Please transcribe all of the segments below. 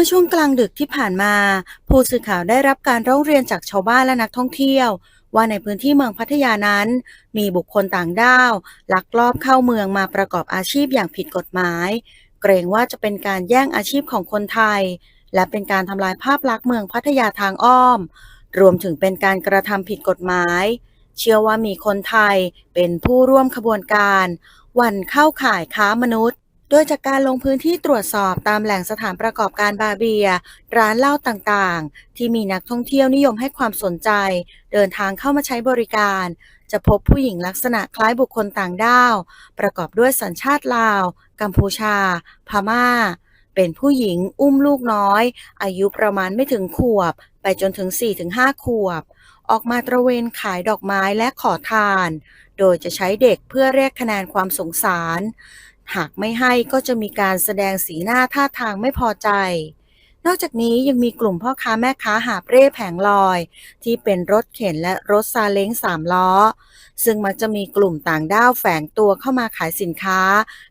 มื่อช่วงกลางดึกที่ผ่านมา ผู้สื่อข่าวได้รับการร้องเรียนจากชาวบ้านและนักท่องเที่ยว ว่าในพื้นที่เมืองพัทยานั้น มีบุคคลต่างด้าว ลักลอบเข้าเมืองมาประกอบอาชีพอย่างผิดกฎหมาย เกรงว่าจะเป็นการแย่งอาชีพของคนไทย และเป็นการทำลายภาพลักษณ์เมืองพัทยาทางอ้อม รวมถึงเป็นการกระทำผิดกฎหมาย เชื่อว่ามีคนไทยเป็นผู้ร่วมขบวนการ วันเข้าข่ายค้ามนุษย์ โดยจากการลงพื้นที่ตรวจสอบตามแหล่งสถานประกอบการบาร์เบียร์ร้านเหล้าต่างๆ ที่มีนักท่องเที่ยวนิยมให้ความสนใจ เดินทางเข้ามาใช้บริการ จะพบผู้หญิงลักษณะคล้ายบุคคลต่างด้าว ประกอบด้วยสัญชาติลาว กัมพูชา พม่า เป็นผู้หญิงอุ้มลูกน้อย อายุประมาณไม่ถึงขวบ ไปจนถึง 4-5 ขวบ ออกมาตระเวนขายดอกไม้และขอทาน โดยจะใช้เด็กเพื่อเรียกคะแนนความสงสาร หากไม่ให้ก็จะมีการแสดงสีหน้าท่าทางไม่พอใจ นอกจากนี้ยังมีกลุ่มพ่อค้าแม่ค้าหาเร่แผงลอย ที่เป็นรถเข็นและรถซาเล้งสามล้อ ซึ่งมักจะมีกลุ่มต่างด้าวแฝงตัวเข้ามาขายสินค้า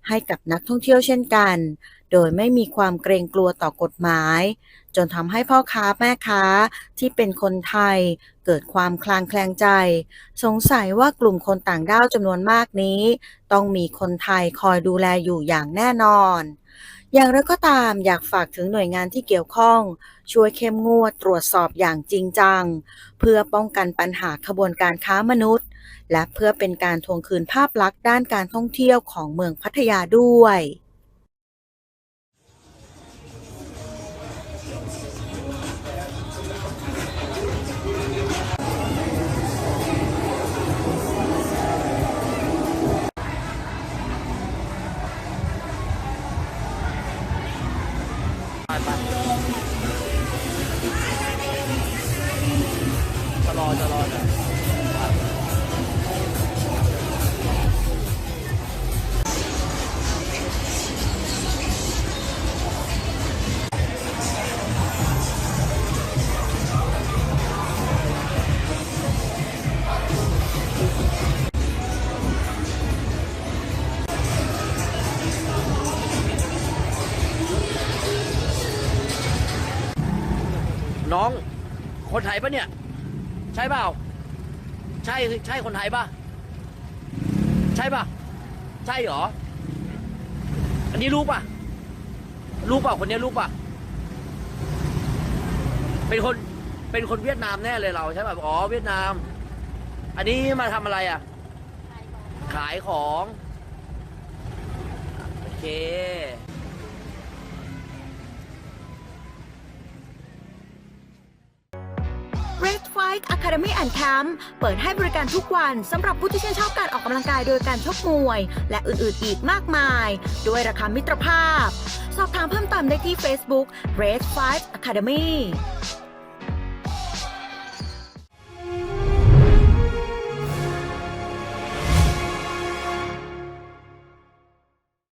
ให้กับนักท่องเที่ยวเช่นกัน โดยไม่มีความเกรงกลัวต่อกฎหมาย จนทำให้พ่อค้าแม่ค้าที่เป็นคนไทย เกิดความคลางแคลงใจ สงสัยว่ากลุ่มคนต่างด้าวจำนวนมากนี้ ต้องมีคนไทยคอยดูแลอยู่อย่างแน่นอน อย่างไรก็ตามอยากฝากถึงหน่วยงานที่เกี่ยวข้อง ช่วยเข้มงวดตรวจสอบอย่างจริงจัง เพื่อป้องกันปัญหาขบวนการค้ามนุษย์ และเพื่อเป็นการทวงคืนภาพลักษณ์ด้านการท่องเที่ยวของเมืองพัทยาด้วย น้องคนไทยปะเนี่ย ใช่เปล่า ใช่ใช่คนไทยปะใช่ปะใช่เหรอ อันนี้ลูกปะลูกเปล่าคนนี้ลูกปะเป็นคนเป็นคนเวียดนามแน่เลยเราใช่ป่ะอ๋อเวียดนาม อันนี้มาทำอะไรอะ ขายของ โอเค Bike Academy and Camp เปิดให้บริการทุกวันสำหรับผู้ที่ชื่นชอบการออกกำลังกายโดยการชกมวย และอื่นๆอีกมากมาย ด้วยราคามิตรภาพ สอบถามเพิ่มเติมได้ที่ Facebook Red Five Academy